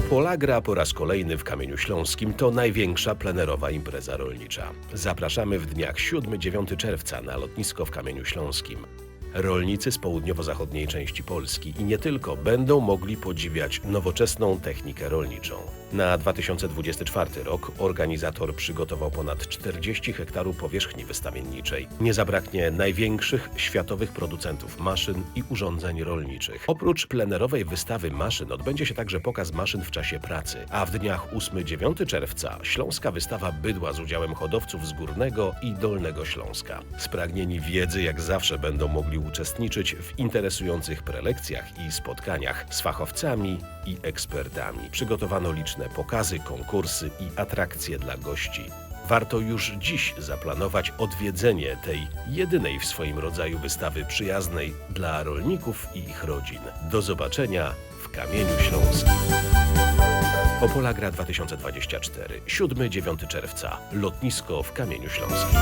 Polagra po raz kolejny w Kamieniu Śląskim to największa plenerowa impreza rolnicza. Zapraszamy w dniach 7-9 czerwca na lotnisko w Kamieniu Śląskim. Rolnicy z południowo-zachodniej części Polski i nie tylko będą mogli podziwiać nowoczesną technikę rolniczą. Na 2024 rok organizator przygotował ponad 40 hektarów powierzchni wystawienniczej. Nie zabraknie największych światowych producentów maszyn i urządzeń rolniczych. Oprócz plenerowej wystawy maszyn odbędzie się także pokaz maszyn w czasie pracy, a w dniach 8-9 czerwca śląska wystawa bydła z udziałem hodowców z Górnego i Dolnego Śląska. Spragnieni wiedzy jak zawsze będą mogli uczestniczyć w interesujących prelekcjach i spotkaniach z fachowcami i ekspertami. Przygotowano liczne pokazy, konkursy i atrakcje dla gości. Warto już dziś zaplanować odwiedzenie tej jedynej w swoim rodzaju wystawy przyjaznej dla rolników i ich rodzin. Do zobaczenia w Kamieniu Śląskim. Opolagra 2024, 7-9 czerwca, lotnisko w Kamieniu Śląskim.